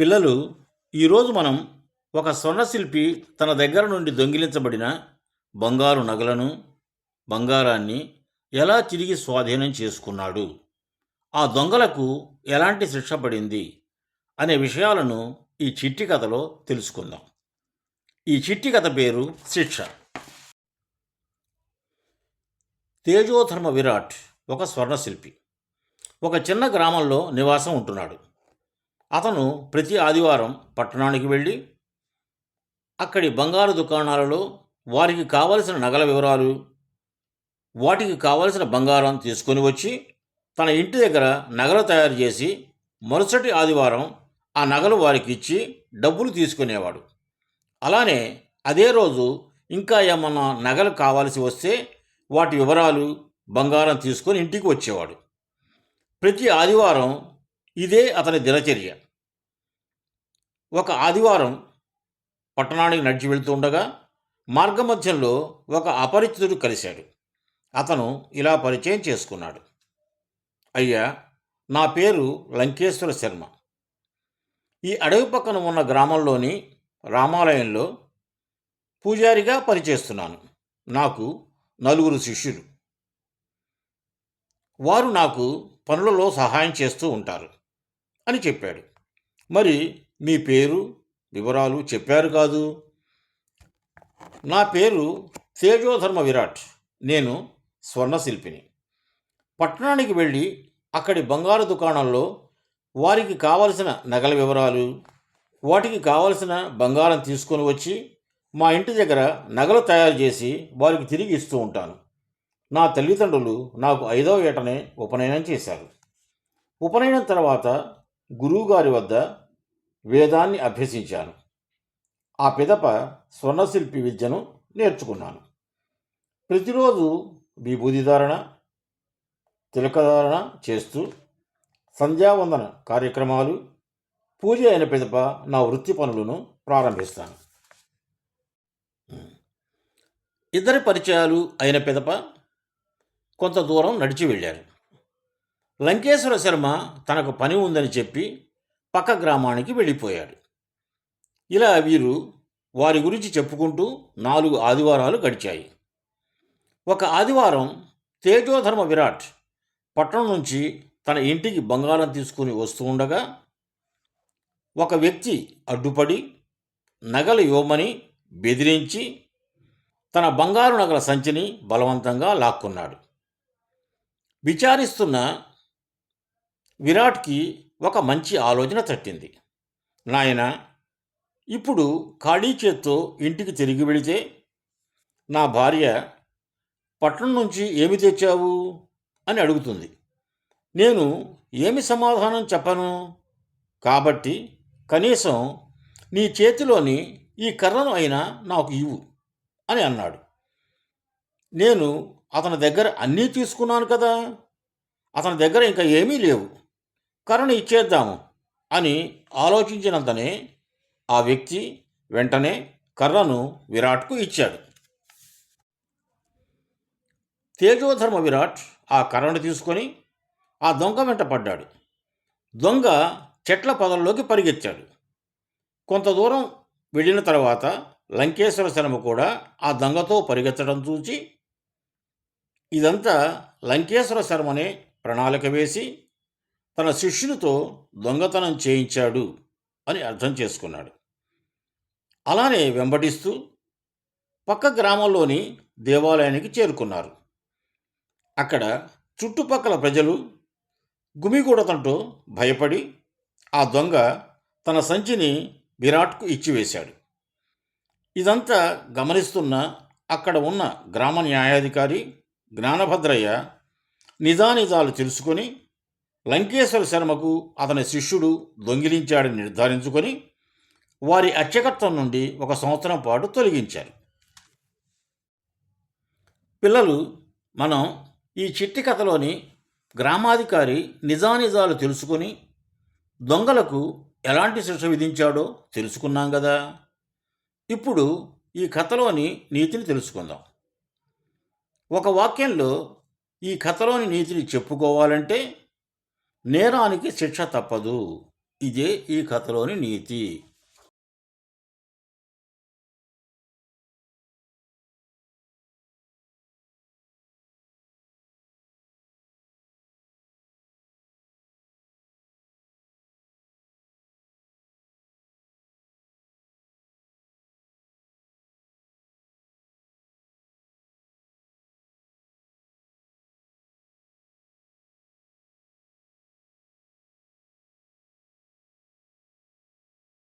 పిల్లలు ఈరోజు మనం ఒక స్వర్ణశిల్పి తన దగ్గర నుండి దొంగిలించబడిన బంగారు నగలను బంగారాన్ని ఎలా తిరిగి స్వాధీనం చేసుకున్నాడు? ఆ దొంగలకు ఎలాంటి శిక్ష పడింది? అనే విషయాలను ఈ చిట్టి కథలో తెలుసుకుందాం. ఈ చిట్టి కథ పేరు శిక్ష. తేజోధర్మ విరాట్ ఒక స్వర్ణశిల్పి ఒక చిన్న గ్రామంలో నివాసం ఉంటున్నాడు. అతను ప్రతి ఆదివారం పట్టణానికి వెళ్ళి అక్కడి బంగారు దుకాణాలలో వారికి కావలసిన నగల వివరాలు వాటికి కావలసిన బంగారం తీసుకొని వచ్చి తన ఇంటి దగ్గర నగలు తయారు చేసి మరుసటి ఆదివారం ఆ నగలు వారికి ఇచ్చి డబ్బులు తీసుకునేవాడు. అలానే అదే రోజు ఇంకా ఏమన్నా నగలు కావాల్సి వస్తే వాటి వివరాలు బంగారం తీసుకొని ఇంటికి వచ్చేవాడు. ప్రతి ఆదివారం ఇదే అతని దినచర్య. ఒక ఆదివారం పట్టణానికి నడిచి వెళ్తూ ఉండగా మార్గమధ్యంలో ఒక అపరిచితుడు కలిశాడు. అతను ఇలా పరిచయం చేసుకున్నాడు. అయ్యా నా పేరు లంకేశ్వర శర్మ. ఈ అడవి పక్కన ఉన్న గ్రామంలోని రామాలయంలో పూజారిగా పనిచేస్తున్నాను. నాకు నలుగురు శిష్యులు. వారు నాకు పనులలో సహాయం చేస్తూ ఉంటారు. అని చెప్పాడు. మరి మీ పేరు వివరాలు చెప్పారు కాదు? నా పేరు తేజోధర్మ విరాట్. నేను స్వర్ణశిల్పిని. పట్టణానికి వెళ్ళి అక్కడి బంగారు దుకాణంలో వారికి కావలసిన నగల వివరాలు వాటికి కావలసిన బంగారం తీసుకొని వచ్చి మా ఇంటి దగ్గర నగలు తయారు చేసి వారికి తిరిగి ఇస్తూ ఉంటాను. నా తల్లిదండ్రులు నాకు ఐదవ ఏటనే ఉపనయనం చేశారు. ఉపనయనం తర్వాత గురువుగారి వద్ద వేదాన్ని అభ్యసించాను. ఆ పిదప స్వర్ణశిల్పి విద్యను నేర్చుకున్నాను. ప్రతిరోజు విభూతి ధారణ తిలకధారణ చేస్తూ సంధ్యావందన కార్యక్రమాలు పూజ అయిన పిదప నా వృత్తి పనులను ప్రారంభిస్తాను. ఇద్దరి పరిచయాలు అయిన పిదప కొంత దూరం నడిచి వెళ్ళారు. లంకేశ్వర శర్మ తనకు పని ఉందని చెప్పి పక్క గ్రామానికి వెళ్ళిపోయాడు. ఇలా వీరు వారి గురించి చెప్పుకుంటూ నాలుగు ఆదివారాలు గడిచాయి. ఒక ఆదివారం తేజోధర్మ విరాట్ పట్టణం నుంచి తన ఇంటికి బంగారం తీసుకుని వస్తూ ఉండగా ఒక వ్యక్తి అడ్డుపడి నగలు ఇవ్వమని బెదిరించి తన బంగారు నగల సంచిని బలవంతంగా లాక్కున్నాడు. విచారిస్తున్న విరాట్కి ఒక మంచి ఆలోచన తట్టింది. నాయన ఇప్పుడు ఖాళీ చేత్తో ఇంటికి తిరిగి వెళితే నా భార్య పట్టణం నుంచి ఏమి తెచ్చావు? అని అడుగుతుంది. నేను ఏమి సమాధానం చెప్పను? కాబట్టి కనీసం నీ చేతిలోని ఈ కర్రను అయినా నాకు ఇవ్వు అని అన్నాడు. నేను అతని దగ్గర అన్నీ తీసుకున్నాను కదా అతని దగ్గర ఇంకా ఏమీ లేవు. కరుణ ఇచ్చేద్దాము అని ఆలోచించినంతనే ఆ వ్యక్తి వెంటనే కర్రను విరాట్కు ఇచ్చాడు. తేజోధర్మ విరాట్ ఆ కర్రను తీసుకొని ఆ దొంగ వెంట పడ్డాడు. దొంగ చెట్ల పొదల్లోకి పరిగెత్తాడు. కొంత దూరం వెళ్ళిన తర్వాత లంకేశ్వర శర్మ కూడా ఆ దొంగతో పరిగెత్తడం చూచి ఇదంతా లంకేశ్వర శర్మనే ప్రణాళిక వేసి తన శిష్యునితో దొంగతనం చేయించాడు అని అర్థం చేసుకున్నాడు. అలానే వెంబడిస్తూ పక్క గ్రామంలోని దేవాలయానికి చేరుకున్నారు. అక్కడ చుట్టుపక్కల ప్రజలు గుమిగూడతంతో భయపడి ఆ దొంగ తన సంచిని విరాట్కు ఇచ్చివేశాడు. ఇదంతా గమనిస్తున్న అక్కడ ఉన్న గ్రామ న్యాయాధికారి జ్ఞానభద్రయ్య నిజానిజాలు తెలుసుకొని లంకేశ్వర శర్మకు అతని శిష్యుడు దొంగిలించాడని నిర్ధారించుకొని వారి అత్యకర్తం నుండి ఒక సంవత్సరం పాటు తొలగించారు. పిల్లలు మనం ఈ చిట్టి కథలోని గ్రామాధికారి నిజానిజాలు తెలుసుకొని దొంగలకు ఎలాంటి శిక్ష విధించాడో తెలుసుకున్నాం కదా ఇప్పుడు ఈ కథలోని నీతిని తెలుసుకుందాం. ఒక వాక్యంలో ఈ కథలోని నీతిని చెప్పుకోవాలంటే నేరానికి శిక్ష తప్పదు. ఇదే ఈ కథలోని నీతి.